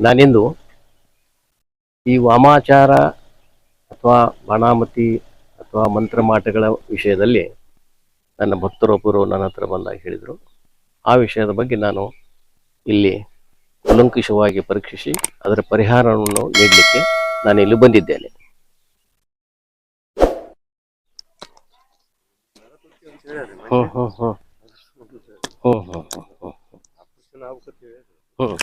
ನಾನಿಂದು ಈ ವಾಮಾಚಾರ ಅಥವಾ ಬಣಾಮತಿ ಅಥವಾ ಮಂತ್ರಮಾಟಗಳ ವಿಷಯದಲ್ಲಿ ನನ್ನ ಭಕ್ತರೊಬ್ಬರು ನನ್ನ ಹತ್ರ ಬಂದಾಗ ಹೇಳಿದರು. ಆ ವಿಷಯದ ಬಗ್ಗೆ ನಾನು ಇಲ್ಲಿ ಕೂಲಂಕುಷವಾಗಿ ಪರೀಕ್ಷಿಸಿ ಅದರ ಪರಿಹಾರವನ್ನು ನೀಡಲಿಕ್ಕೆ ನಾನು ಇಲ್ಲಿ ಬಂದಿದ್ದೇನೆ. ಹ್ಞೂ ಹ್ಞೂ ಹ್ಞೂ ಹ್ಞೂ ಹ್ಞೂ ಹ್ಞೂ ಹ್ಞೂ ಹ್ಮ್.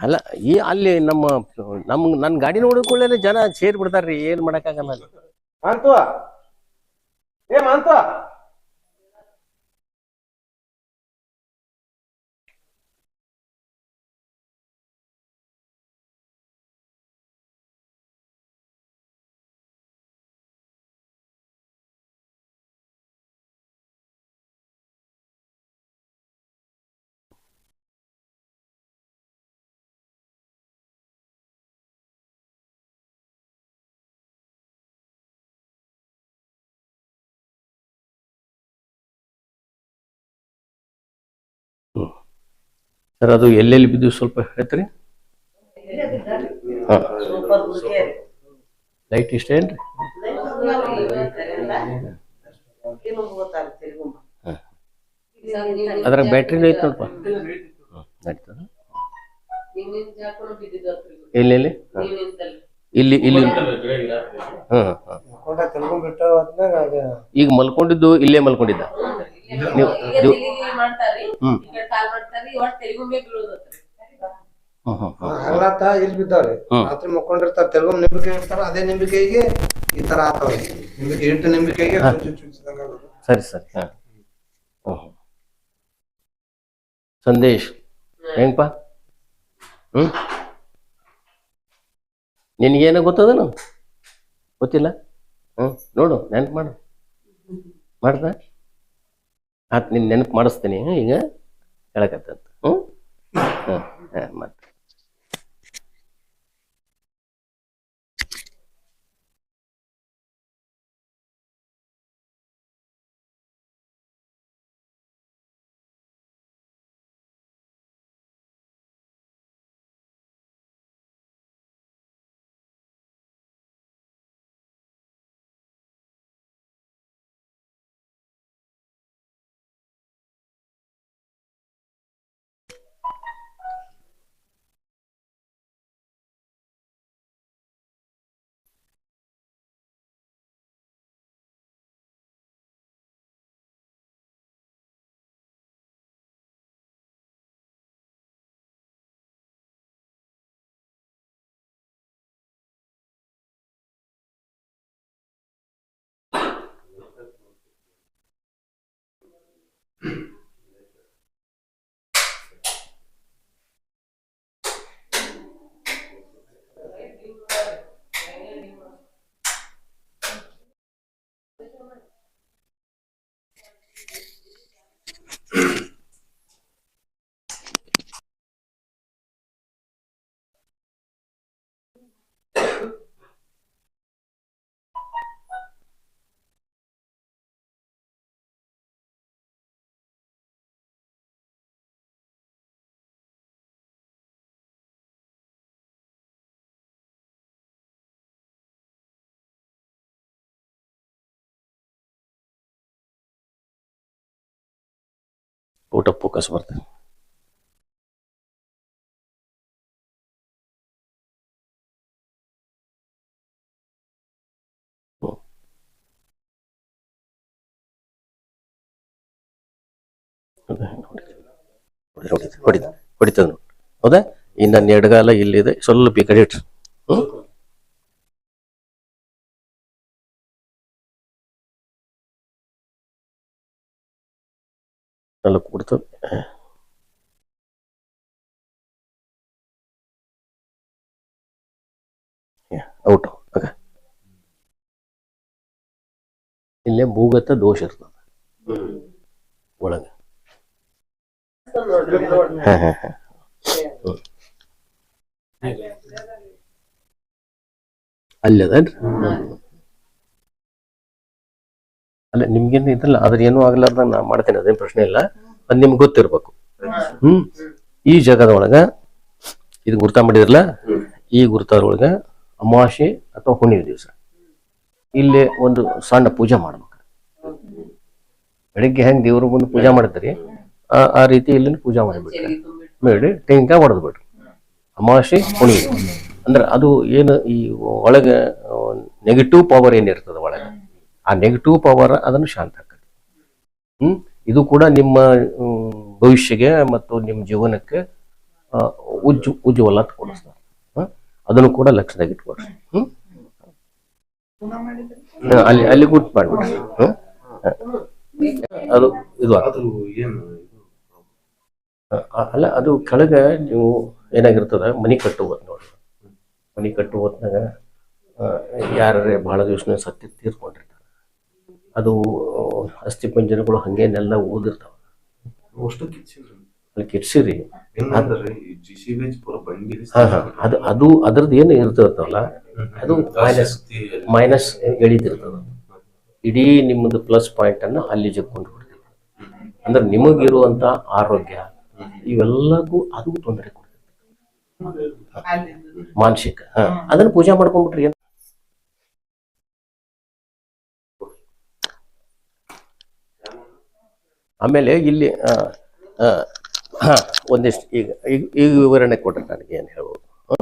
ಅಲ್ಲ, ಈ ಅಲ್ಲಿ ನಮ್ಮ, ನಮ್, ನನ್ ಗಾಡಿ ನೋಡಿದ ಜನ ಸೇರ್ ಬಿಡ್ತಾರ್ರಿ ಏನ್ ಮಾಡಕ್ಕಾಗಲ್ಲ. ಮಾಂತು ಏ ಮಾಂತು ಸರ್ ಅದು ಎಲ್ಲೆಲ್ಲಿ ಬಿದ್ದು ಸ್ವಲ್ಪ ಹೇಳ್ತೀರಿ? ಹಾ. ಲೈಟ್ ಇಷ್ಟ ಏನ್ರಿ? ಅದ್ರಾಗ ಬ್ಯಾಟ್ರಿನೂ ಐತೆ ನೋಡಪ್ಪ ನಡೀತದ ಎಲ್ಲಿ ಎಲ್ಲಿ ಹಾ. ಇಲ್ಲಿ ಇಲ್ಲಿ ಹ್ಮ್ ಹಾ. ಹೊತ್ನಾಗ ಈಗ ಮಲ್ಕೊಂಡಿದ್ದು ಇಲ್ಲೇ ಮಲ್ಕೊಂಡಿದ್ದ? ಇಲ್ಲಿ ಬಿದ್ದಾವ್ರಿ. ರಾತ್ರಿ ಮಕ್ಕೊಂಡಿರ್ತಾರ ತೆಲುಗು ನಿಂಬಿಕೆ ಇರ್ತಾರ ಅದೇ ನಿಂಬಿಕೆಗೆ ಈ ತರ ಆತಾವ್ರಿ. ನಿಂಬಿಕೆ ಎಂಟು ನಿಂಬಿಕೆಗೆ. ಸರಿ ಸರಿ. ಸಂದೇಶ್ ಹೆಂಗಪ್ಪ ಹ್ಮ್? ಗೊತ್ತದ ಗೊತ್ತದನು? ಗೊತ್ತಿಲ್ಲ? ಹ್ಮ್ ನೋಡು ನೆನಪು ಮಾಡು. ಮಾಡ್ದ? ಆತ್ ನಿನ್ನ ನೆನಪು ಮಾಡಿಸ್ತೀನಿ ಈಗ ಹೇಳಕತ್ತಂತ ಹ್ಞೂ ಹಾಂ ಹಾಂ ಮತ್ತೆ. Mm-hmm. ಔಟ್ ಆಫ್ ಫೋಕಸ್ ಬರ್ತದೆ ನೋಡಿ ಹೌದಾ ಇನ್ನು ನನ್ನೆರಡು ಕಾಲ ಇಲ್ಲಿದೆ ಸ್ವಲ್ಪ ಈ ಕಡೆ ಇಟ್ರಿ ಹ್ಞೂ ಕೊಡ್ತದೆ ಔಟ್. ಆಗ ಇಲ್ಲೇ ಭೂಗತ ದೋಷ ಇರ್ತದೆ. ಒಳಗ. ಹಾ ಹಾ ಹಾ. ಹ್ಮ್. ಅಲ್ಲಿ, ನಿಮ್ಗೇನು ಇದಲ್ಲ ಅದ್ರ ಏನೂ ಆಗ್ಲಾರ್ದಂಗ ನಾ ಮಾಡ್ತೇನೆ, ಅದೇನು ಪ್ರಶ್ನೆ ಇಲ್ಲ. ಅದು ನಿಮ್ಗೆ ಗೊತ್ತಿರ್ಬೇಕು. ಹ್ಮ್? ಈ ಜಗದ ಒಳಗ ಇದು ಗುರ್ತ ಮಾಡಿದ್ರಲ್ಲ, ಈ ಗುರ್ತದೊಳಗ ಅಮಾವಾಸ್ಯೆ ಅಥವಾ ಹುಣ್ಣಿಮೆ ದಿವಸ. ಇಲ್ಲಿ ಒಂದು ಸಣ್ಣ ಪೂಜೆ ಮಾಡ್ಬೇಕು. ಬೆಳಿಗ್ಗೆ ಹೆಂಗ್ ದೇವ್ರ ಮುಂದೆ ಪೂಜೆ ಮಾಡಿದ್ರಿ, ಆ ರೀತಿ ಇಲ್ಲಿ ಪೂಜೆ ಮಾಡಿಬಿಟ್ರಿ, ಮಾಡಿ ತೆಂಗಾ ಹೊಡೆದು ಬಿಟ್ರಿ ಅಮಾವಾಸ್ಯೆ, ಹುಣ್ಣಿಮೆ. ಅಂದ್ರೆ ಅದು ಏನು ಈ ಒಳಗೆ ನೆಗೆಟಿವ್ ಪವರ್ ಏನಿರ್ತದ ಒಳಗೆ? ಆ ನೆಗೆಟಿವ್ ಪವರ್ ಅದನ್ನು ಶಾಂತ ಆಕತಿ ಹ್ಮ್? ಇದು ಕೂಡ ನಿಮ್ಮ ಭವಿಷ್ಯಗೆ ಮತ್ತು ನಿಮ್ಮ ಜೀವನಕ್ಕೆ ಉಜ್ಜು ಉಜ್ವಲ ಕೊಡಿಸ್ತಾರೆ? ಅದನ್ನು ಕೂಡ ಲಕ್ಷದಾಗ ಇಟ್ಕೊಡ್ರಿ ಹ್ಮ್? ಅಲ್ಲಿ ಅಲ್ಲಿ ಗುಟ್ ಮಾಡ್ಬಿಡ್ರಿ ಹ್ಮ್ ಹ. ಅದು ಇದು ಅಲ್ಲ ಅದು ಕೆಳಗೆ ನೀವು ಏನಾಗಿರ್ತದ ಮನಿ ಕಟ್ಟುವ ನೋಡ್ರಿ ಮನಿ ಕಟ್ಟು ಹೊತ್ನಾಗ ಯಾರೇ ಬಹಳ ದಿವಸ ಸತ್ಯ ತೀರ್ಕೊಂಡಿರ್ತಾರೆ. ಅದು ಅಸ್ಥಿ ಪಂಜರಗಳು ಹಂಗೇನೆಲ್ಲ ಓದಿರ್ತಾವ ಅಷ್ಟು ಕಿಚ್ಚಿಲ್ರಿ ಅಲ್ಲಿ ಹಾ ಹಾ. ಅದು ಅದು ಅದ್ರದ್ದು ಏನು ಇರ್ತಿರ್ತಾವಲ್ಲ ಅದು ಮೈನಸ್ ಮೈನಸ್ ಎಳಿತಿರ್ತದ ಇಡೀ ನಿಮ್ಮದು ಪ್ಲಸ್ ಪಾಯಿಂಟ್ ಅನ್ನ ಅಲ್ಲಿ ಜಗ್ಕೊಂಡು ಬಿಡ್ತಿರ್ತದೆ ಅಂದ್ರೆ ನಿಮಗಿರುವಂತ ಆರೋಗ್ಯ ಇವೆಲ್ಲಕ್ಕೂ ಅದು ತೊಂದರೆ ಕೊಡ್ತಿರ್ತದೆ ಮಾನಸಿಕ. ಹಾ. ಅದನ್ನ ಪೂಜಾ ಮಾಡ್ಕೊಂಡ್ಬಿಟ್ರಿ ಆಮೇಲೆ ಇಲ್ಲಿ ಹಾ ಒಂದಿಷ್ಟು ಈಗ ಈಗ ಈಗ ವಿವರಣೆ ಕೊಟ್ಟರೆ ನನಗೆ ಏನು ಹೇಳ್ಬೋದು. ಹ?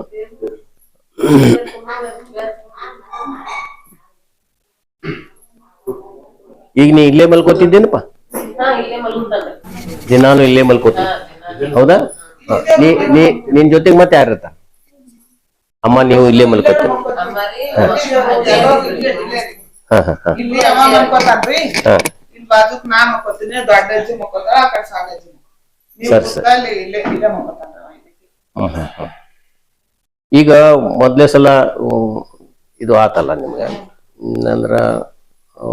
ಈಗ ನೀ ಇಲ್ಲೇ ಮಲ್ಕೋತಿದ್ದೇನಪ್ಪ? ದಿನಾನು ಇಲ್ಲೇ ಮಲ್ಕೋತೀನಿ. ಹೌದಾ? ಹ. ನೀ ನೀ ನಿನ್ ಜೊತೆಗೆ ಮತ್ತೆ ಯಾರಿರ್ತ ಅಮ್ಮ ನೀವು ಇಲ್ಲೇ ಮಲ್ಕೋತೀರಿ. ಹಾ. ಹಾ ಹಾ ಹಾ. ಬಾಜುಕ್ ನಾ ಮಕ್ಕೋತೀನಿ ದೊಡ್ಡ ಅಜ್ಜಿ ಮಕ್ಕೋತಾರ ಆ ಕಡೆ ಸಣ್ಣ ಅಜ್ಜಿ ನೀವು ಸರಿ, ಸರಿ. ಅಲ್ಲಿ ಇಲ್ಲೇ ಇಲ್ಲೇ ಮಕ್ಕೋತಾನ್ರಿ ಅವ ಹ್ಮ್, ಹ್ಮ್, ಹ್ಮ್. ಈಗ ಮೊದಲೇ ಸಲ ಇದು ಆತಲ್ಲ ನಿಮ್ಗೆ? ಹ್ಮ್, ಅಂದ್ರ ಆ,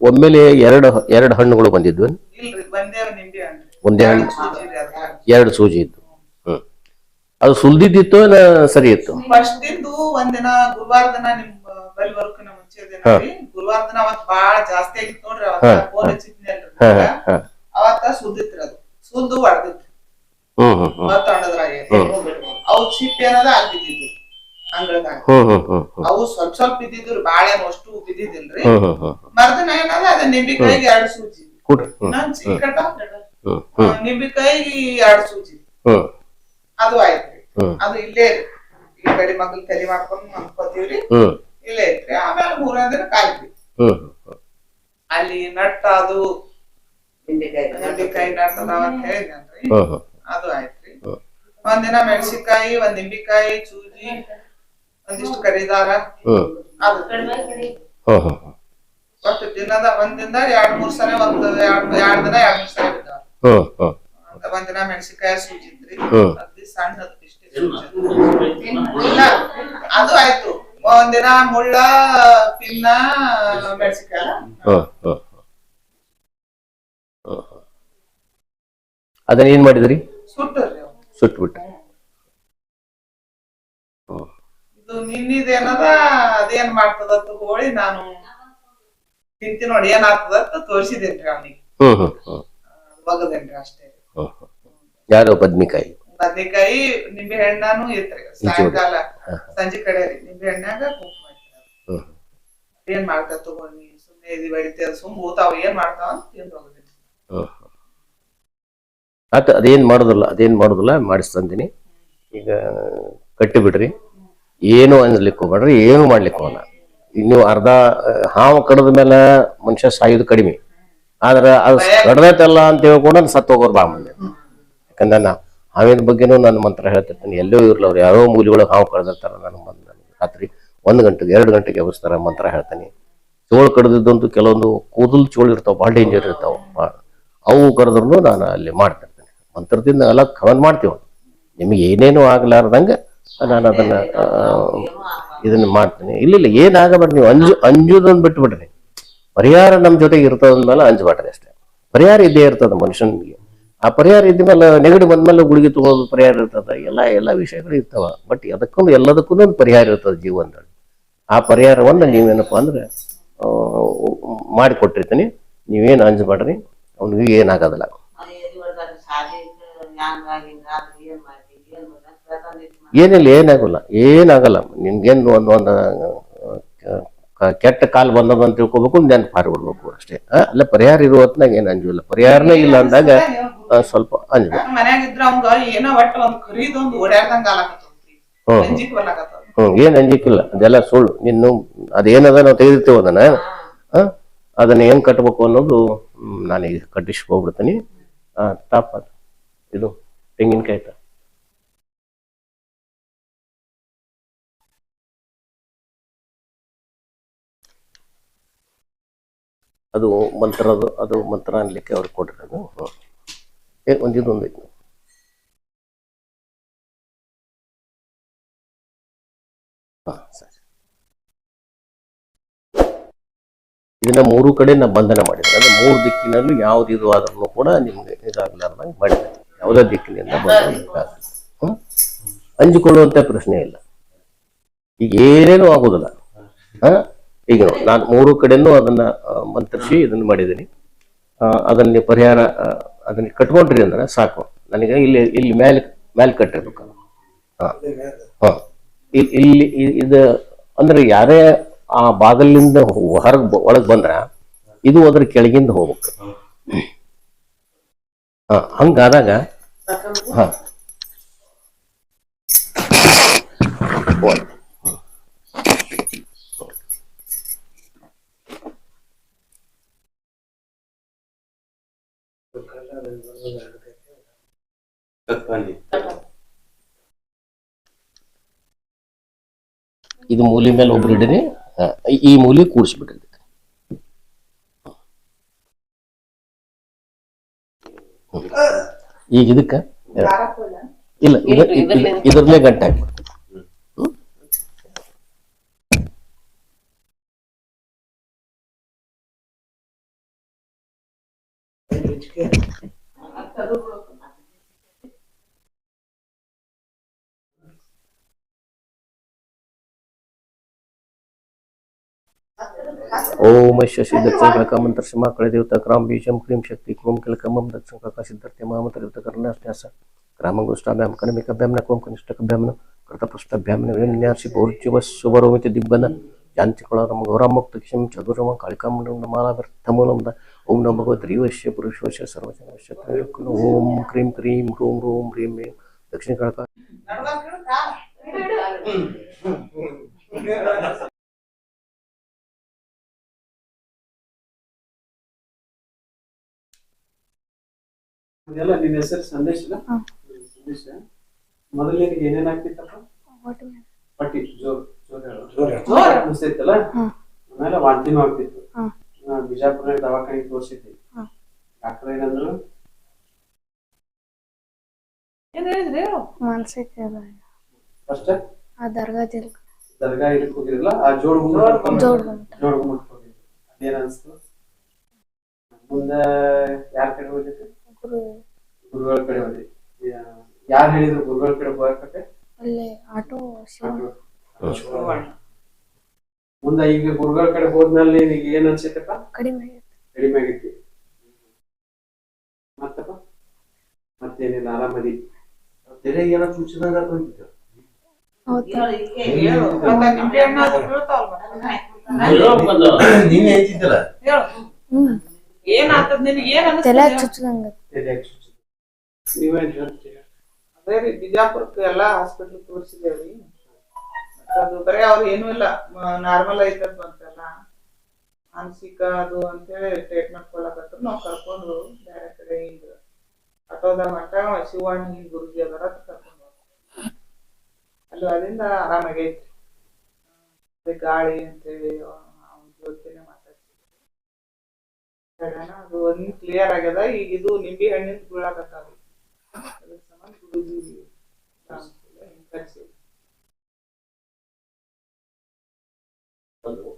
ಒಮ್ಮೆಲೆ ಎರಡು ಎರಡು ಹಣ್ಣುಗಳು ಬಂದಿದ್ವು ಇಲ್ರಿ ನಿಂಬೆ ಒಂದೇ ಹಣ್ಣು. ಎರಡು ಸೂಜಿ ಇತ್ತು. ಹ್ಮ್. ಅದು ಸುಲ್ದಿದ್ದಿತ್ತು ಏನ ಸರಿ ಇತ್ತು? ಫಸ್ಟ್ ಒಂದಿನ ಗುರುವಾರ ದಿನ ನಿಮ್ ಬಲ್ ಗುರುವಾರ ದಿನ ಅವತ್ ಬಾಳ ಜಾಸ್ತಿ ಆಗಿತ್ತು ನೋಡ್ರಿ ಅವತ್ತ ಫೋನ್ ಹಚ್ಚಿದ್ನಲ್ರಿ ಹಾ ನಿಮ್ಗ. ಹಾ ಹಾ ಅವತ್ತ ಸುದ್ದಿತ್ರಿ ಅದು. ಸುದ್ದು ಹಣ್ಣದ್ರಾಗ ಅವು ಚಿಪ್ ಏನದ ಅಲ್ಲಿ ಬಿದ್ದಿದ್ದು ಅಂಗಳದಾಗ. ಅವು ಸ್ವಲ್ಪ ಸ್ವಲ್ಪ ಬಿದ್ದಿದ್ರು ಬಾಳೆ ಅಷ್ಟು ಬಿದ್ದಿದ್ದಿಲ್ರಿ. ಮರ್ದಿನ ಏನದ ಅದ ನಿಂಬಿಕಾಯಿಗೆ ಎರಡು ಸೂಜಿ. ನಾನ್ ಚಿಕ್ಕಟ ನಿಂಬಿಕಾಯಿಗೆ ಎರಡು ಸೂಜಿ. ಅದು ಆಯ್ತ್ರಿ. ಅದು ಇಲ್ಲೇ. ಈ ಕಡೆ ಮಗಲ್ ತಲೆ ಮಾಡ್ಕೊಂಡ್ ಅನ್ಕೋತೀವ್ರಿ ಇಲ್ಲೇ ಐತ್ರಿ ಆಮೇಲೆ ಮೂರನೇ ದಿನ ಹ್ಮ್. ಅಲ್ಲಿ ನಟ್ಟ. ಅದು ನಿಂಬಿಕಾಯಿ ನಟ್ ಅಂತ ಹ್ಮ್ ಅದು ಆಯ್ತ್ರಿ. ಒಂದಿನ ಮೆಣಸಿನಕಾಯಿ ಒಂದ್ ನಿಂಬಿಕಾಯಿ ಚೂಜಿ ಒಂದಿಷ್ಟು ಕರಿದಾರ. ಅದು. ಒಟ್ಟು ದಿನದ ಒಂದ್ ದಿನದಾಗ ಎರಡ್ ಮೂರ್ ಸಲ ಒಂದ್ ಎರಡ್ ಎರಡ್ ದಿನ ಎರಡ್ ಮೂರ್ ಸಲ ಬಿದ್ದಾವ ಒಂದಿನ ಮೆಣಸಿನಕಾಯಿ ಸಣ್ಣದ್ ಇಷ್ಟೇ ಅದು ಆಯ್ತು. ಒಂದಿನ ಮುಳ್ಳ ಪಿನ್ನ. ಅದನ್ನ ಏನ್ ಮಾಡಿದ್ರಿ? ಸುಟ್ಟರಿ. ಸುಟ್ಬಿಟ್ರಿ. ಇದು ನಿನ್ನಿದೇನದ ಅದೇನ್ ಮಾಡ್ತದ ಹೋಳಿ ನಾನು ತಿಂತಿ ನೋಡಿ ಏನ್ ಅಂತ ತೋರಿಸಿದೇನ್ರಿ ಅವನಿಗೆ. ಹ್ಮ್ ಹ್ಮ್ ಹ್ಮ್ ಒಗದೇನ್ರಿ ಅಷ್ಟೇ. ಯಾರು ಬದ್ನಿಕಾಯಿ? ಬದ್ನಿಕಾಯಿ ನಿಂಬೆ ಹಣ್ಣಾನು ಇರ್ತಾರೆ ಸಾಯಂಕಾಲ ಸಂಜೆ ಕಡೆ ರೀ. ನಿಂಬೆ ಹಣ್ಣಾಗ ಕುಂಕುಮ. ಹ್ಮ್. ಏನ್ ಮಾಡ್ತಾರ ತಗೊಂಡಿ ಸುಮ್ನೆ ಇದು ಬೆಳಿತೇದ ಸುಮ್ ಊತಾವ ಏನ್ ಮಾಡ್ತಾವ ಅಂತ ತಿಂದ್ ಹೋಗುದಿಲ್ಲ ಆತ ಅದೇನ್ ಮಾಡೋದಿಲ್ಲ ಅದೇನ್ ಮಾಡೋದಿಲ್ಲ ಮಾಡಿಸ್ತಂದಿನಿ. ಈಗ ಕಟ್ಟಿ ಬಿಡ್ರಿ. ಏನು ಅನ್ಲಿಕ್ಕೆ ಹೋಗ್ಬೇಡ್ರಿ ಏನು ಮಾಡ್ಲಿಕ್ಕೆ ಹೋಗಲ್ಲ ಈಗ ನೀವು ಅರ್ಧ ಹಾವು ಕಡದ ಮೇಲೆ ಮನುಷ್ಯ ಸಾಯೋದು ಕಡಿಮೆ. ಆದ್ರೆ ಅದು ಕಡದೈತಲ್ಲ ಅಂತ ಹೇಳ್ಕೊಂಡು ಸತ್ತು ಹೋಗೋರು ಬಾ ಮುಂದೆ. ಯಾಕಂದ್ರೆ ನಾ ಹಾವಿನ ಬಗ್ಗೆನೂ ನಾನು ಮಂತ್ರ ಹೇಳ್ತಿರ್ತೀನಿ. ಎಲ್ಲೋ ಇರ್ಲಿ ಅವ್ರು ಯಾರೋ ಮೂಲಿಗಳು ಹಾವು ಕಳೆದಿರ್ತಾರ ಬಂದು ನನಗೆ. ರಾತ್ರಿ ಒಂದು ಗಂಟೆಗೆ, ಎರಡು ಗಂಟೆಗೆ ಎಬ್ಬಿಸ್ತಾರ ಮಂತ್ರ ಹೇಳ್ತೀನಿ. ಚೋಳು ಕಡ್ದಿದ್ದಂತೂ ಕೆಲವೊಂದು ಕೂದಲ್ ಚೋಳು ಇರ್ತಾವ, ಭಾಳ ಡೇಂಜರ್ ಇರ್ತಾವೆ. ಭಾಳ ಅವು ಕರೆದ್ರು ನಾನು ಅಲ್ಲಿ ಮಾಡ್ತಿರ್ತೇನೆ. ಮಂತ್ರದಿಂದ ಎಲ್ಲ ಕವನ್ ಮಾಡ್ತೀವಿ. ನಿಮಗೆ ಏನೇನು ಆಗ್ಲಾರ್ದಂಗೆ ನಾನು ಅದನ್ನ ಇದನ್ನ ಮಾಡ್ತೀನಿ. ಇಲ್ಲ ಇಲ್ಲ ಏನಾಗಬಾರ್ದು ನೀವು. ಅಂಜು ಅಂಜುದನ್ನ ಬಿಟ್ಬಿಡ್ರಿ. ಪರಿಹಾರ ನಮ್ಮ ಜೊತೆಗೆ ಮೇಲೆ ಅಂಜಬಾಡ್ರಿ ಅಷ್ಟೇ. ಪರಿಹಾರ ಇದ್ದೇ ಇರ್ತದ ಮನುಷ್ಯನಿಗೆ. ಆ ಪರಿಹಾರ ಇದ್ಮೇಲೆ ನೆಗಡಿ ಬಂದ್ಮೇಲೆ ಗುಳಿಗೆ ತಗೋದು ಪರಿಹಾರ ಇರ್ತದೆ, ಎಲ್ಲ ಎಲ್ಲ ವಿಷಯಗಳು ಇರ್ತಾವ. ಬಟ್ ಅದಕ್ಕೊಂದು ಎಲ್ಲದಕ್ಕೂ ಒಂದು ಪರಿಹಾರ ಇರ್ತದೆ ಜೀವನದಲ್ಲಿ. ಆ ಪರಿಹಾರವನ್ನು ನೀವೇನಪ್ಪ ಅಂದ್ರೆ ಮಾಡಿಕೊಟ್ಟಿರ್ತೀನಿ. ನೀವೇನು ಅಂಜಬೇಡ್ರಿ ಅವ್ನಿಗೆ ಏನಾಗೋದಿಲ್ಲ. ಏನಿಲ್ಲ, ಏನಾಗಲ್ಲ. ಏನಾಗಲ್ಲ, ನಿನ್ಗೇನು ಒಂದು ಒಂದು ಕೆಟ್ಟ ಕಾಲ್ ಬಂದದ ಅಂತ ತಿಳ್ಕೊಬೇಕು ನೆನ್ಪು ಹಾರಿ ಬಿಡ್ಬೇಕು ಅಷ್ಟೇ ಅಲ್ಲ ಪರಿಹಾರ ಇರೋ ಹೊತ್ನಾಗ ಏನ್ ಅಂಜಿಲ್ಲ ಪರಿಹಾರನೇ ಇಲ್ಲ ಅಂದಾಗ ಸ್ವಲ್ಪ ಅಂಜ್ಬೇಕು ಹ್ಮ್. ಏನ್ ಅಂಜಿಕಿಲ್ಲ. ಅದೆಲ್ಲ ಸುಳ್ಳು. ನಿನ್ನು ಅದೇನದ ನಾವು ತೆಗೆದಿರ್ತೇವೆ ಅದನ್ನ? ಅದನ್ನ ಏನ್ ಕಟ್ಬೇಕು ಅನ್ನೋದು ನಾನೀಗ ಕಟ್ಟಿಸ್ಕೊಬಿಡ್ತೀನಿ. ತಾಪ ಇದು ತೆಂಗಿನಕಾಯಿ ಅದು ಮಂತ್ರದು ಅದು ಮಂತ್ರ ಅನ್ಲಿಕ್ಕೆ ಅವ್ರು ಕೊಟ್ಟಿರೋದು. ಹಾ, ಸರಿ. ಇದನ್ನ ಮೂರು ಕಡೆ ನಾ ಬಂಧನ ಮಾಡಿದ್ರು ಅಂದ್ರೆ ಮೂರು ದಿಕ್ಕಿನಲ್ಲೂ ಯಾವ್ದು ಇದು ಆದ್ರೂ ಕೂಡ ನಿಮ್ಗೆ ಇದಾಗಲಾರ್ದಂಗೆ ಮಾಡಿದೆ ಯಾವುದೇ ದಿಕ್ಕಿನಿಂದ ಬಂಧನ ಹಂಚಿಕೊಳ್ಳುವಂತ ಪ್ರಶ್ನೆ ಇಲ್ಲ. ಈಗ ಏನೇನು ಆಗುದಿಲ್ಲ. ಹಾ? ಈಗ ನಾನು ಮೂರು ಕಡೆನೂ ಅದನ್ನ ಮಂತ್ರಿಸಿ ಇದನ್ನ ಮಾಡಿದ್ದೀನಿ. ಅದನ್ನ ಪರಿಹಾರ ಅದನ್ನ ಕಟ್ಕೊಂಡ್ರಿ ಅಂದ್ರೆ ಸಾಕು. ನನಗೆ ಇಲ್ಲಿ ಇಲ್ಲಿ ಮೇಲೆ ಮೇಲೆ ಕಟ್ಟಿರ್ಬೇಕು ಇಲ್ಲಿ ಇದು ಅಂದ್ರೆ ಯಾರೇ ಆ ಬಾಗಲಿಂದ ಹೊರಗೆ ಒಳಗ್ ಬಂದ್ರ ಇದು ಅದ್ರ ಕೆಳಗಿಂದ ಹೋಗ್ಬೇಕು. ಹ ಹಂಗಾದಾಗ ಹಾ. ಇದು ಮೂಲಿ ಮೇಲೆ ಒಬ್ರು ಇಡ್ರಿ ಈ ಮೂಲಿ ಕೂಡಿಸ್ಬಿಡ್ರಿ. ಈಗ ಇದಕ್ಕ, ಇಲ್ಲ, ಇದ- ಇದ- ಇದ್ರಲ್ಲೇ ಗಂಟೆ ಹಾಕ್ಬಿಡ್ರಿ que ओम शशि दक्षिणकाका मंत्र क्षमाकडे देवता क्राम बीजम क्रीम शक्ती क्रोम किलकमम दक्षिणकाका सिद्धार्थ महामंत्र देवता करण्यास ग्रामगोष्ठाभ्याम कनमिकाभ्याम न कोम कनिष्ठकाभ्याम न कृतपृष्ठाभ्याम न वेण्यासी भौर्चिव सुवरोमित दिग्बन यांची कुळारम घोरामुक्त क्षम चतुरम काळिकामूलम मालाव्यर्थमूलम ಓಂ ನಮ ಭಗವತ್ ರೀವಶ್ಯ ಪುರುಷವಶ್ಯ ಸರ್ವಜನವಶ್ಯ ತ್ರೈಲೋಕ್ಯಂ. ಓಂ ಕ್ರೀಂ ಕ್ರೀಂ ಹ್ರೂಂ ಹ್ರೂಂ ಹ್ರೀಂ ಹ್ರೀಂ. ದಕ್ಷಿಣ ಕಳಕ ಕಾಲ. ನಿನ್ನ ಹೆಸರು ಸಂದೇಶ ಸಂದೇಶ. ಮೊದಲಿಗೆ ಏನೇನ್ ಆಗ್ತಿತ್ತಪ್ಪ? ಪಟ್ಟಿ ಜೋರ್ ಜೋರ್. ಜೋರ್. ಅನಿಸ್ತೈತಲ್ಲ ಆಮೇಲೆ ವಾಂತಿನೂ ಆಗ್ತಿತ್ತು. ಹ್ಮ್. ದವಾಖಾನೆ ತೋರಿಸಿದ್ವಿ. ಡಾಕ್ಟರ್ ಏನಂದ್ರು? ಏನ್ ಹೇಳಿದ್ರಿ? ಹೇಳು? ಮಾನಸಿಕ ಫಸ್ಟ್ ಆ ದರ್ಗಾದಿಲ್ ದರ್ಗಾ ಇದಕ್ಕೆ ಹೋಗಿರಲ್ಲ ಆ ಜೋಡ್ ಜೋಡ್ ಗುಮ್ಮಟ. ಜೋಡ್ ಗುಮ್ಮಟ ಹೋಗಿದ್ದೆ ಅದೇನ್ ಅನ್ಸ್ತು? ಮುಂದೆ ಯಾರ ಕಡೆ ಹೋಗಿದ್ದೆ ಗುರು. ಗುರುಗಳ ಕಡೆ ಹೋದ್ರಿ ಯಾರು ಹೇಳಿದ್ರು ಗುರುಗಳ ಕಡೆ ಹೋಗಕ್ಕೆ ಅಲ್ಲೇ ಆಟೋ ಶಿವ. ಮುಂದೆ ಈಗ ಗುರುಗಳ ಕಡೆ ಹೋದ್ಮೇಲೆ ನಿನಗೆ ಏನ್ ಅನ್ಸೈತಪ್ಪ? ಕಡಿಮೆ ಆಗೈತೆ. ಕಡಿಮೆ ಆಗೈತಿ. ಮತ್ತಪ್ಪ? ಮತ್ತೇನಿಲ್ಲ ಆರಾಮದಿ. ತೆರೆಗೆ ಏನೋ ಚುಚ್ಚಿದಾಗ ಬಂದಿತ್ತು ಹೌದು. ಹೇಳು. ಮತ್ತೆ ನಿಂಬೆ ಹಣ್ಣು ಅದು ಬೀಳ್ತಾವಲ್ವ? ನೀನ್ ಹೇಳ್ತಿದ್ದಲ್ಲ? ಹೇಳು. ಹ್ಮ್. ಏನ್ ಆತದ್ ನಿನಗೆ? ಏನ್ ತಲೆ ಅನಿಸ್ತದೆ ಚುಚ್ಚದಂಗ. ತಲೆಯಾಗ್ ಚುಚ್ಚು. ನೀವೇನ್ ಹೇಳ್ತೀರಿ? ಅದೇ ರೀ ಬಿಜಾಪುರಕ್ಕೆ ಎಲ್ಲಾ ಹಾಸ್ಪಿಟಲ್ ತೋರಿಸಿದೇವ್ರಿ ಅದು ಬರೀ ಅವ್ರು ಏನೂ ಇಲ್ಲ. ನಾರ್ಮಲ್ ಐತದ್ ಬಂತಲ್ಲ. ಮಾನಸಿಕ ಅದು ಅಂತೇಳಿ ಟ್ರೀಟ್ಮೆಂಟ್ ಕೊಡಕತ್ರ ನಾವು ಕರ್ಕೊಂಡು ಬೇರೆ ಕಡೆ ಹಿಂಗ. ಅಥವಾ ಮಟ್ಟ ಶಿವಾಣಿ ಗುರುಜಿ ಅದರ ಕರ್ಕೊಂಡು. ಅಲ್ಲಿ ಅಲ್ಲಿಂದ ಆರಾಮಾಗೈತಿ ಅದೇ ಗಾಳಿ ಅಂತೇಳಿ ಅವ್ನ ಜೊತೆನೆ ಮಾತಾಡ್ತಿದ್ವಿ. ಅದು ಒಂದ್ ಕ್ಲಿಯರ್ ಆಗ್ಯದ. ಈಗ ಇದು ನಿಂಬೆ ಹಣ್ಣಿಂದ ಬೀಳಾಕತ್ತಾವ ಅದ್ರ ಗುರೂಜಿ معناه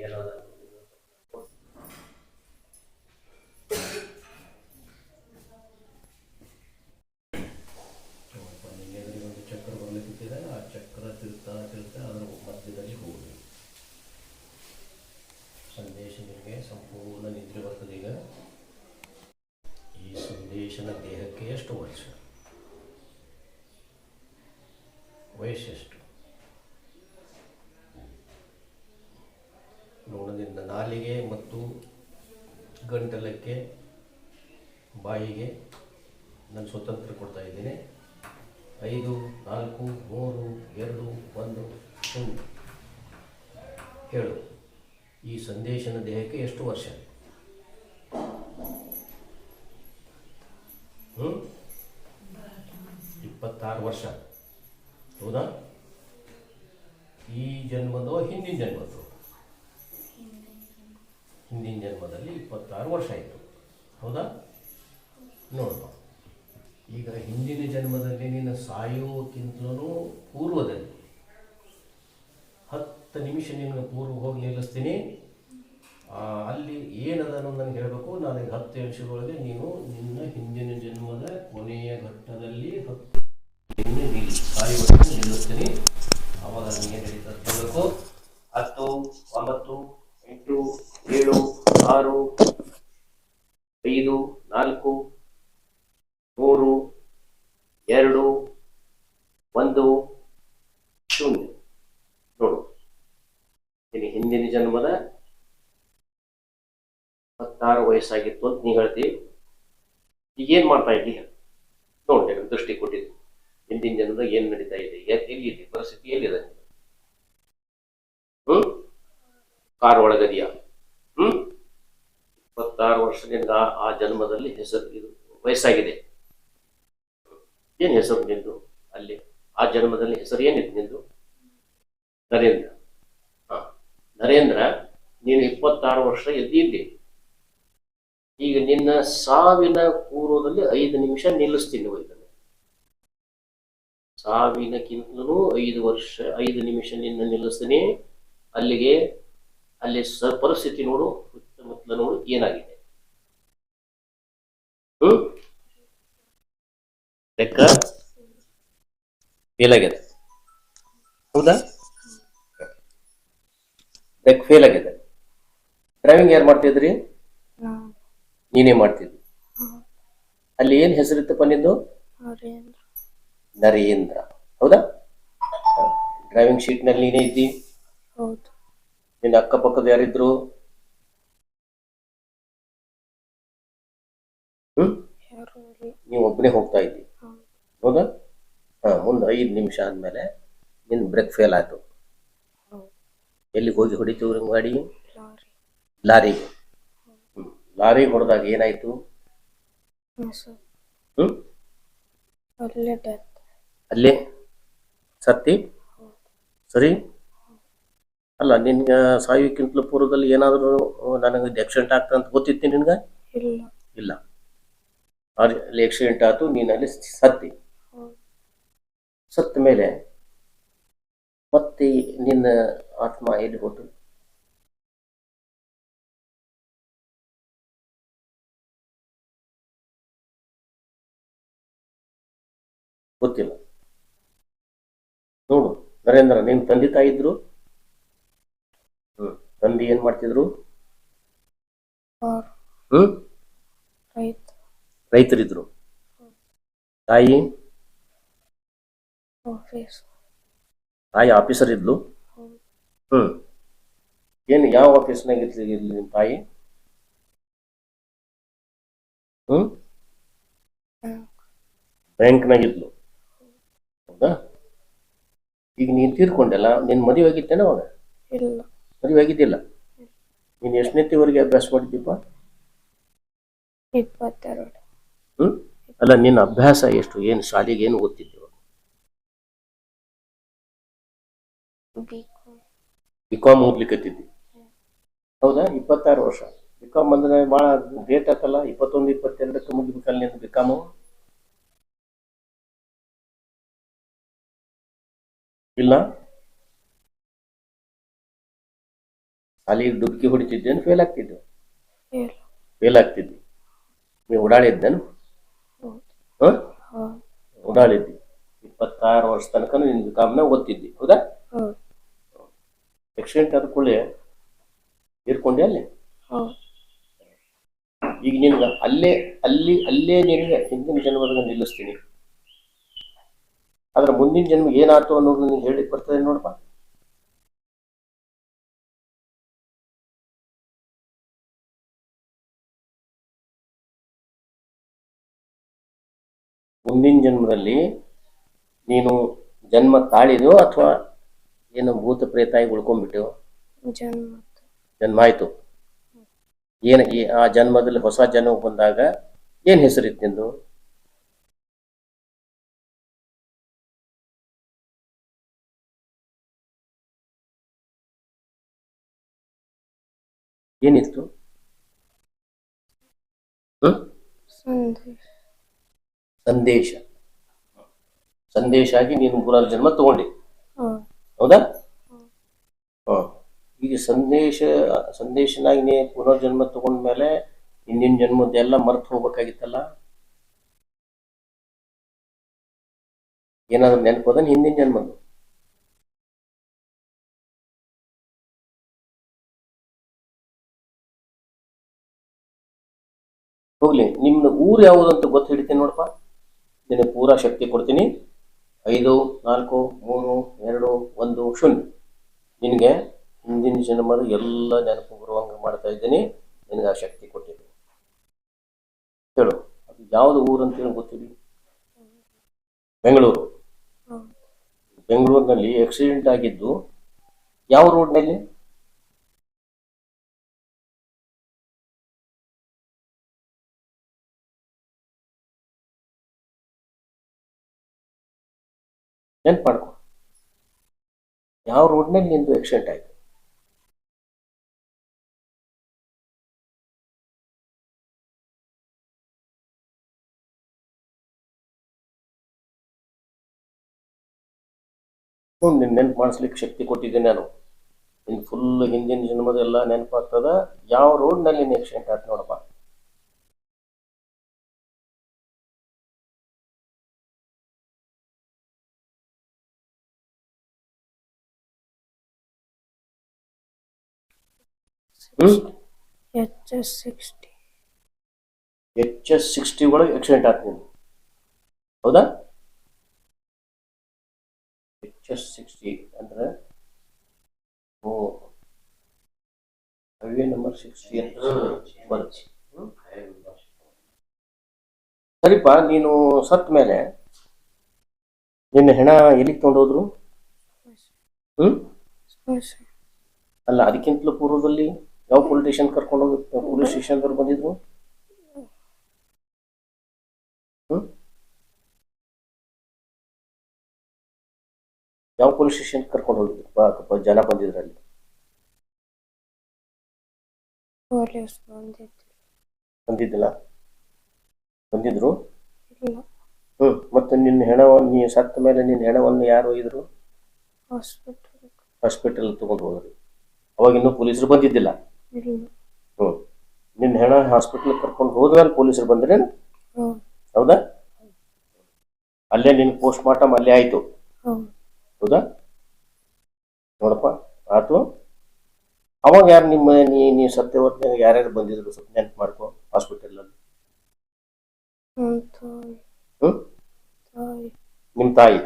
ಪೂಜಾ ಕರಿಷ್ಯ. ಒಂದು ಚಕ್ರ ಬರ್ಲಿಕ್ಕಿದೆ ಆ ಚಕ್ರ ತಿರುಗ್ತಾ ತಿರುಗ್ತಾ ಅದರ ಮಧ್ಯದಲ್ಲಿ ಹೋಗಿ ಸಂದೇಶ ನಿಮಗೆ ಸಂಪೂರ್ಣ ನಿದ್ರೆ ಬರ್ತದೆ ಈಗ ಈ ಸಂದೇಶನ ದೇಹಕ್ಕೆ ಎಷ್ಟು ವರ್ಷ ವಯಸ್ಸೆಷ್ಟು ನೋಡದಿಂದ ನಾಲಿಗೆ ಮತ್ತು ಗಂಟಲಕ್ಕೆ ಬಾಯಿಗೆ ನಾನು ಸ್ವತಂತ್ರ ಕೊಡ್ತಾ ಇದ್ದೀನಿ ಐದು ನಾಲ್ಕು ಮೂರು ಎರಡು ಒಂದು ಶೂನ್ಯ ಹೇಳು ಈ ಸಂದೇಶನ ದೇಹಕ್ಕೆ ಎಷ್ಟು ವರ್ಷ ಹ್ಞೂ ಇಪ್ಪತ್ತಾರು ವರ್ಷ. ಹೌದಾ? ಈ ಜನ್ಮದೋ ಹಿಂದಿನ ಜನ್ಮದ್ದು? ಹಿಂದಿನ ಜನ್ಮದಲ್ಲಿ ಇಪ್ಪತ್ತಾರು ವರ್ಷ ಆಯಿತು. ಹೌದಾ? ನೋಡುವ ಈಗ ಹಿಂದಿನ ಜನ್ಮದಲ್ಲಿ ನೀನು ಸಾಯೋಕ್ಕಿಂತಲೂ ಪೂರ್ವದಲ್ಲಿ ಹತ್ತು ನಿಮಿಷ ನಿನ್ನ ಪೂರ್ವ ಹೋಗಿ ನಿಲ್ಲಿಸ್ತೀನಿ. ಅಲ್ಲಿ ಏನದ ನನಗೆ ಹೇಳಬೇಕು? ನನಗೆ ಹತ್ತು ನಿಮಿಷದೊಳಗೆ ನೀನು ನಿನ್ನ ಹಿಂದಿನ ಜನ್ಮದ ಕೊನೆಯ ಘಟ್ಟದಲ್ಲಿ ಹತ್ತು ನಿನ್ನೆ ನೀಡಿ ಸಾಯುವಷ್ಟು ನಿಲ್ಲಿಸ್ತೀನಿ ಆವಾಗ ನನಗೆ ನಡೀತಕ್ಕೂ ಹತ್ತು, ಒಂಬತ್ತು, ಎಂಟು, ಏಳು, ಆರು, ಐದು, ನಾಲ್ಕು, ಮೂರು, ಎರಡು, ಒಂದು, ಶೂನ್ಯ. ನೋಡು. ಇಲ್ಲಿ ಹಿಂದಿನ ಜನ್ಮದ ಹತ್ತಾರು ವಯಸ್ಸಾಗಿತ್ತು ಅಂತ ನೀ ಹೇಳ್ತೀವಿ ಈಗ ಏನು ಮಾಡ್ತಾ ಇದ್ದೀಯ? ನೋಡಿ ದೃಷ್ಟಿ ಕೊಟ್ಟಿದ್ದು. ಹಿಂದಿನ ಜನರ ಏನ್ ನಡೀತಾ ಇದೆ? ಎಲ್ಲಿ ಎಲ್ಲಿದೆ ಪರಿಸ್ಥಿತಿ ಎಲ್ಲಿದೆ? ಹ್ಮ್? ಕಾರ್ ಒಳಗದಿಯ? ಹ್ಮ್? ಇಪ್ಪತ್ತಾರು ವರ್ಷದಿಂದ ಆ- ಜನ್ಮದಲ್ಲಿ ಹೆಸರು, ಇದು ವಯಸ್ಸಾಗಿದೆ. ಏನ್ ಹೆಸರು ನಿಂದು ಅಲ್ಲಿ? ಆ ಜನ್ಮದಲ್ಲಿ ಹೆಸರು ಏನಿತ್ತು ನಿಂದು? ನರೇಂದ್ರ. ಹಾ. ನರೇಂದ್ರ, ನೀನು ಇಪ್ಪತ್ತಾರು ವರ್ಷ ಎದ್ದಿದ್ದಿ. ಈಗ ನಿನ್ನ ಸಾವಿನ ಪೂರ್ವದಲ್ಲಿ ಐದು ನಿಮಿಷ ನಿಲ್ಲಿಸ್ತೀನಿ ಇದನ್ನು ಸಾವಿನಕ್ಕಿಂತಲೂ ಐದು ವರ್ಷ ಐದು ನಿಮಿಷ ನಿನ್ನ ನಿಲ್ಲಿಸ್ತೇನೆ. ಅಲ್ಲಿಗೆ ಅಲ್ಲಿ ಸ ಪರಿಸ್ಥಿತಿ ನೋಡು ಸುತ್ತಮುತ್ತಲ ನೋಡು ಏನಾಗಿದೆ? ಹ್ಮ್? ಲೆಕ್ಕ? ಫೇಲ್ ಆಗ್ಯದ ಹೌದಾ? ಲೆಕ್ಕ ಫೇಲ್ ಆಗಿದೆ. ಡ್ರೈವಿಂಗ್ ಯಾರು ಮಾಡ್ತಿದ್ರಿ? ನೀನೇ. ಮಾಡ್ತಿದ್ರಿ ಅಲ್ಲಿ ಏನ್ ಹೆಸರಿತ್ತಪ್ಪ ನಿಂದು? ನರೇಂದ್ರ ಹೌದಾ? ಡ್ರೈವಿಂಗ್ ಶೀಟ್ನಲ್ಲಿ ನೀನೇ ಇದ್ದಿ? ನಿನ್ನ ಅಕ್ಕಪಕ್ಕದ ಯಾರಿದ್ರು? ಹ್ಮ್? ನೀವು ಒಬ್ಬನೇ ಹೋಗ್ತಾ ಇದ್ದಿ. ಹೌದಾ. ಹಾ ಮುಂದೆ ಐದು ನಿಮಿಷ ಆದ್ಮೇಲೆ ನಿನ್ ಬ್ರೇಕ್ ಫೇಲ್ ಆಯ್ತು. ಎಲ್ಲಿಗೆ ಹೋಗಿ ಹೊಡಿತು ಗಾಡಿ ಲಾರಿ. ಲಾರಿಗೆ ಲಾರಿ ಹೊಡೆದಾಗ ಏನಾಯ್ತು? ಹ್ಮ್? ಅಲ್ಲೇ? ಸತ್ತಿ? ಸರಿ? ಅಲ್ಲ ನಿನ್ಗೆ ಸಾಯುವಿಕಿಂತಲೂ ಪೂರ್ವದಲ್ಲಿ ಏನಾದರೂ ನನಗೆ ಆಕ್ಸಿಡೆಂಟ್ ಆಗ್ತದೆ ಅಂತ ಗೊತ್ತಿತ್ತು ನಿನ್ಗೆ? ಇಲ್ಲ. ಇಲ್ಲ. ಅಲ್ಲಿ- ಅಲ್ಲಿ ಆಕ್ಸಿಡೆಂಟ್ ಆಯ್ತು ನೀನು ಅಲ್ಲಿ ಸತ್ತಿ. ಸತ್ತ ಮೇಲೆ ಮತ್ತೆ ನಿನ್ನ ಆತ್ಮ ಎಲ್ಲಿ ಹೋತು? ಗೊತ್ತಿಲ್ಲ. ನೋಡು ನರೇಂದ್ರ ನಿನ್ ತಂದೆ ತಾಯಿ ಇದ್ರು ಹ್ಮ್ ತಂದೆ ಏನ್ ಮಾಡ್ತಿದ್ರು? ಹ್ಮ್? ರೈತ ರೈತರಿದ್ರು. ತಾಯಿ? ತಾಯಿ ಆಫೀಸರ್ ಇದ್ಲು? ಹ್ಮ್. ಏನು ಯಾವ ಆಫೀಸ್ನಾಗ ಇರ್ಲಿ ಇರ್ಲಿ ನಿಮ್ಮ ತಾಯಿ? ಹ್ಮ್? ಬ್ಯಾಂಕ್. ಬ್ಯಾಂಕ್ನಾಗ ಇದ್ಲು. ಹೌದಾ ಈಗ ನೀನ್ ತೀರ್ಕೊಂಡೆಲ್ಲ ನಿನ್ ಮದುವೆ ಆಗಿತ್ತೇನ ಅವಾಗ? ಇಲ್ಲ. ಮದುವೆ ಆಗಿದ್ದಿಲ್ಲ? ನೀನು ಎಷ್ಟನೇತಿವರೆಗೆ ಅಭ್ಯಾಸ ಮಾಡಿದ್ದೀಪ್ಪ? ಇಪ್ಪತ್ತೆರಡು. ಹ್ಮ್? ಅಲ್ಲ ನಿನ್ನ ಅಭ್ಯಾಸ ಎಷ್ಟು? ಏನು ಶಾಲೆಗೆ ಏನು ಓದ್ತಿದ್ದೀವ ಬಿ ಕಾಮ್ ಬಿ ಕಾಮ್ ಓದ್ಲಿಕ್ಕತ್ತಿದ್ದಿ ಹೌದಾ? ಇಪ್ಪತ್ತಾರು ವರ್ಷ. ಬಿಕಾಮ್ ಅಂದ್ರೆ ಭಾಳ ಡೇಟ್ ಆತಲ್ಲ? ಇಪ್ಪತ್ತೊಂದು ಇಪ್ಪತ್ತೆರಡಕ್ಕೆ ಮುಗಿಬೇಕಲ್ಲ ನಿನ್ ಬಿ ಕಾಮು ಇಲ್ಲ? ಅಲ್ಲಿ ಡುಬ್ಕಿ ಹೊಡಿತಿದ್ದೇನು ಫೇಲ್ ಆಗ್ತಿದ್ದೆ ಫೇಲ್ ಆಗ್ತಿದ್ವಿ ಆಗ್ತಿದ್ದಿ. ನೀವು ಓಡಾಡಿದ್ದೇನು ಓಡಾಡಿದ್ದಿ ಇಪ್ಪತ್ತಾರು ವರ್ಷ ತನಕ ನಿನ್ನ ಬಿ ಕಾಮ್ನ ಓದ್ತಿದ್ದಿ ಹೌದಾ? ಆಕ್ಸಿಡೆಂಟ್ ಆದ ಕೂಡಲೇ ಇರ್ಕೊಂಡೆ ಅಲ್ಲಿ? ಈಗ ನಿನ್ಗ ಅಲ್ಲೇ ಅಲ್ಲಿ ಅಲ್ಲೇ ನಿನಗೆ ಹಿಂದಿನ ಜನ್ಮದಾಗ ನಿಲ್ಲಿಸ್ತೀನಿ. ಆದ್ರೆ ಮುಂದಿನ ಜನ್ಮ ಏನಾಯ್ತು ಅನ್ನೋದು ನಿನಗೆ ಹೇಳಿ ಬರ್ತದೆ ನೋಡಪ್ಪ. ಮುಂದಿನ ಜನ್ಮದಲ್ಲಿ ನೀನು ಜನ್ಮ ತಾಳಿದೆಯೋ ಅಥವಾ ಏನು ಭೂತ ಪ್ರೇತಾಗಿ ಉಳ್ಕೊಂಡ್ಬಿಟ್ಟು ಜನ್ಮ. ಜನ್ಮ ಆಯ್ತು. ಏನ ಆ ಜನ್ಮದಲ್ಲಿ ಹೊಸ ಜನ್ಮ ಬಂದಾಗ ಏನ್ ಹೆಸರಿತ್ತು ನಿಂದು? ಏನಿತ್ತು? ಹ್ಮ್ ಸಂದೇಶ. ಸಂದೇಶ. ಆಗಿ ನೀನು ಮೂರಾರು ಜನ್ಮ ತಗೊಂಡಿ. ಹೌದಾ? ಈಗ ಸಂದೇಶ ಸಂದೇಶನಾಗಿ ನೀ ಪುನರ್ಜನ್ಮ ತಗೊಂಡ್ಮೇಲೆ ಹಿಂದಿನ ಜನ್ಮದ್ದೆಲ್ಲ ಮರ್ತು ಹೋಗ್ಬೇಕಾಗಿತ್ತಲ್ಲ? ಏನಾದ್ರು ನೆನಪದ ಹಿಂದಿನ ಜನ್ಮದ್ದು? ಹೋಗ್ಲಿ ನಿಮ್ದು ಊರು ಯಾವುದು ಅಂತ ಗೊತ್ತು ಹಿಡಿತೀನಿ ನೋಡಪ್ಪ. ನಿನಗೆ ಪೂರಾ ಶಕ್ತಿ ಕೊಡ್ತೀನಿ. ಐದು ನಾಲ್ಕು ಮೂರು ಎರಡು ಒಂದು ಶೂನ್ಯ. ನಿನಗೆ ಹಿಂದಿನ ಜನ್ಮದ ಎಲ್ಲ ನೆನಪು ಬರುವಂಗೆ ಮಾಡ್ತಾ ಇದ್ದೀನಿ. ನಿನಗೆ ಆ ಶಕ್ತಿ ಕೊಟ್ಟಿದ್ದೀನಿ. ಹೇಳು ಅದು ಯಾವುದು ಊರು ಅಂತೇಳಿ ಗೊತ್ತಿಲ್ಲ. ಬೆಂಗಳೂರು. ಬೆಂಗಳೂರಿನಲ್ಲಿ ಆಕ್ಸಿಡೆಂಟ್ ಆಗಿದ್ದು ಯಾವ ರೋಡ್ನಲ್ಲಿ ನೆನ್ಪು ಮಾಡ್ಕೊ ಯಾವ ರೋಡ್ನಲ್ಲಿ ನಿಂದು ಆಕ್ಸಿಡೆಂಟ್ ಆಯ್ತು? ಹ್ಞೂ ನಿನ್ನ ನೆನ್ಪು ಮಾಡಿಸ್ಲಿಕ್ಕೆ ಶಕ್ತಿ ಕೊಟ್ಟಿದ್ದೀನಿ ನಾನು. ನಿನ್ನ ಫುಲ್ ಹಿಂದಿನ ಜನ್ಮದೆಲ್ಲ ನೆನಪಾಗ್ತದ. ಯಾವ ರೋಡ್ನಲ್ಲಿ ನೀನು ಆಕ್ಸಿಡೆಂಟ್ ಆಯ್ತು ನೋಡಪ್ಪ. H S sixty. H S sixty ಒಳಗೆ ಆಕ್ಸಿಡೆಂಟ್ ಆಗ್ತೀನಿ ಹೌದಾ? ಎಚ್ ಎಸ್ ಸಿಕ್ಸ್ಟಿ ಅಂದ್ರೆ ಓ ಹೈವೇ ನಂಬರ್ ಸಿಕ್ಸ್ಟಿ ಅಂತ ಬರುತ್ತೆ. ಸರಿಪ್ಪ ನೀನು ಸತ್ ಮೇಲೆ ನಿನ್ನ ಹೆಣ ಎಲ್ಲಿಗೆ ತಗೊಂಡೋದ್ರು? ಹ್ಮ್? ಅಲ್ಲ ಅದಕ್ಕಿಂತಲೂ ಪೂರ್ವದಲ್ಲಿ? ಯಾವ ಪೊಲೀಸ್ ಸ್ಟೇಷನ್ ಕರ್ಕೊಂಡು ಹೋಗಿ ಪೊಲೀಸ್ ಸ್ಟೇಷನ್ದವ್ರು ಬಂದಿದ್ರು? ಯಾವ ಪೊಲೀಸ್ ಸ್ಟೇಷನ್ ಕರ್ಕೊಂಡು ಹೋಗಿದ್ರು? ಜನ ಬಂದಿದ್ರು ಅಲ್ಲಿ ಪೊಲೀಸ್ ಬಂದಿದ್ದು ಬಂದಿದ್ದಿಲ್ಲ? ಬಂದಿದ್ರು? ಹ್ಮ್ ಮತ್ತೆ ನಿನ್ನ ಹೆಣವನ್ನು ನೀ ಸತ್ತ ಮೇಲೆ ನಿನ್ನ ಹೆಣವನ್ನು ಯಾರು ಒಯ್ದ್ರು? ಹಾಸ್ಪಿಟಲ್ ಹಾಸ್ಪಿಟಲ್ ತಗೊಂಡು ಹೋದ್ರಿ. ಅವಾಗ ಇನ್ನೂ ಪೊಲೀಸರು ಬಂದಿದ್ದಿಲ್ಲ. ಹ್ಮ್. ನಿನ್ನ ಹೆಣ ಹಾಸ್ಪಿಟಲ್ ಕರ್ಕೊಂಡು ಹೋದ್ಮೇಲೆ ಪೊಲೀಸರು ಬಂದ್ರೇನು ಹೌದಾ? ಅಲ್ಲೇ ನಿನ್ ಪೋಸ್ಟ್ ಮಾರ್ಟಮ್ ಅಲ್ಲೇ ಆಯ್ತು. ಹೌದು? ನೋಡಪ್ಪ ಆತು. ಅವಾಗ ಯಾರು ನಿಮ್ಮ ನೀ ನೀ ಸತ್ಯವರ್ತಿನಾಗ ಯಾರ್ಯಾರು ಬಂದಿದ್ರು ಸ್ವಲ್ಪ ನೆನ್ಪು ಮಾಡ್ಕೊ ಹಾಸ್ಪಿಟಲ್ ಅಲ್ಲಿ. ನಮ್ಮ ತಾಯಿ?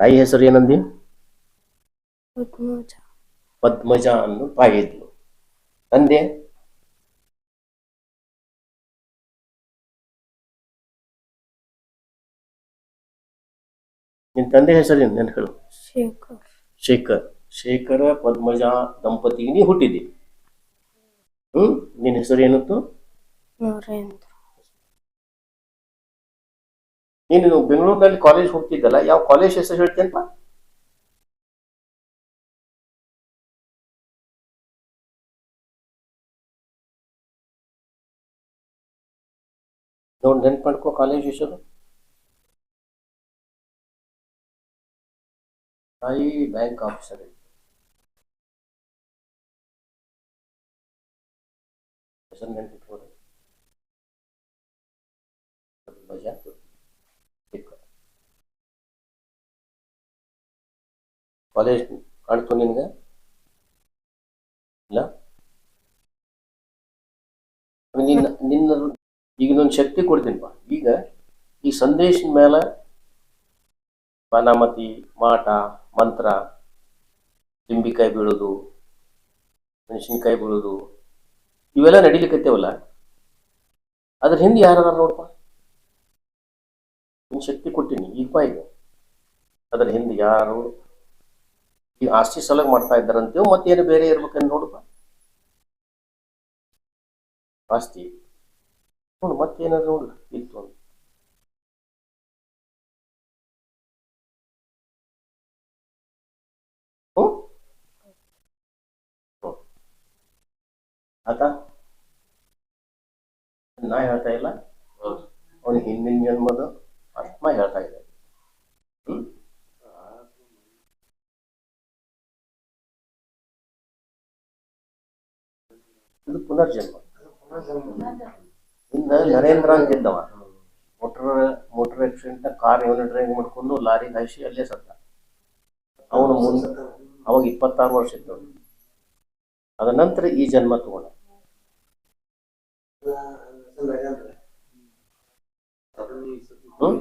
ತಾಯಿ ಹೆಸರು ಏನಂದಿ? ಪದ್ಮಜ. ಪದ್ಮಜ ಅನ್ನೋ ತಾಯಿ ಇದ್ಲು. ತಂದೆ. ನಿನ್ ತಂದೆ ಹೆಸರು ನೆನ್ ಹೇಳು ಶೇಖರ್. ಶೇಖರ್. ಶೇಖರ ಪದ್ಮಜ ದಂಪತಿಗೆ ನೀ ಹುಟ್ಟಿದಿ ಹ್ಮ್? ನಿನ್ನ ಹೆಸರು ಏನಿತ್ತು? ನರೇಂದ್ರ. ನೀನು ಬೆಂಗಳೂರಿನಲ್ಲಿ ಕಾಲೇಜ್ ಹೋಗ್ತಿದ್ದಲ್ಲ ಯಾವ ಕಾಲೇಜ್ ಹೆಸರು ಹೇಳ್ತೇನಪ್ಪ ನೋಡಿ ನೆನ್ಪು ಮಾಡ್ಕೋ ಕಾಲೇಜ್ ಹೆಸರು ತಾಯಿ ಬ್ಯಾಂಕ್ ಆಫೀಸರ್ ಹೆಸರು ನೆನ್ಪಿಟ್ಕೊಡಿ. ಕಾಲೇಜ್ ಕಾಣ್ತು ನಿನ್ಗೆ? ಇಲ್ಲ? ನಿನ್ನ ನಿನ್ನ ಈಗ ಒಂದು ಶಕ್ತಿ ಕೊಡ್ತೀನಿಪ್ಪ ಈಗ ಈ ಸಂದೇಶದ ಮೇಲೆ ಬಾನಾಮತಿ ಮಾಟ, ಮಂತ್ರ, ಲಿಂಬಿಕಾಯಿ ಬೀಳೋದು, ಮೆಣಸಿನ್ಕಾಯಿ ಬೀಳೋದು, ಇವೆಲ್ಲ ನಡಿಲಿಕ್ಕತ್ತೇವಲ್ಲ ಅದ್ರ ಹಿಂದೆ ಯಾರಾದ್ರು ನೋಡಪ್ಪ ಒಂದು ಶಕ್ತಿ ಕೊಟ್ಟಿನಿ ಈಗ ಬಾ ಈಗ. ಅದ್ರ ಹಿಂದೆ ಯಾರು ಈ ಆಸ್ತಿ ಸಲಗ ಮಾಡ್ತಾ ಇದ್ದಾರಂತೇವ್ ಮತ್ತೇನು ಬೇರೆ ಇರ್ಬೇಕಂತ ನೋಡಪ್ಪ ಆಸ್ತಿ. ನೋಡು ಮತ್ತೇನಾದ್ರು ನೋಡು ಇತ್ತು ಅಂತ. ಆತಾ? ನಾ ಹೇಳ್ತಾ ಇಲ್ಲ. ಅವನು ಹಿಂದಿನ ಜನ್ಮದ ಆತ್ಮ ಹೇಳ್ತಾ ಇದೆ ಇದು ಪುನರ್ಜನ್ಮ. ಹಿಂದ ನರೇಂದ್ರ ಅಂತಿದ್ದವ ಮೋಟರ್ ಮೋಟರ್ ಆಕ್ಸಿಡೆಂಟ್ ಕಾರ್ ಇವನ ಡ್ರೈವ್ ಮಾಡ್ಕೊಂಡು ಲಾರಿ ಹಾಯಿಸಿ ಅಲ್ಲೇ ಸತ್ತ. ಅವನು ಮುಂದೆ ಅವಾಗ ಇಪ್ಪತ್ತಾರು ವರ್ಷ ಇತ್ತು ಅದ ನಂತರ ಈ ಜನ್ಮ ತಗೊಂಡ. ಹ್ಮ್?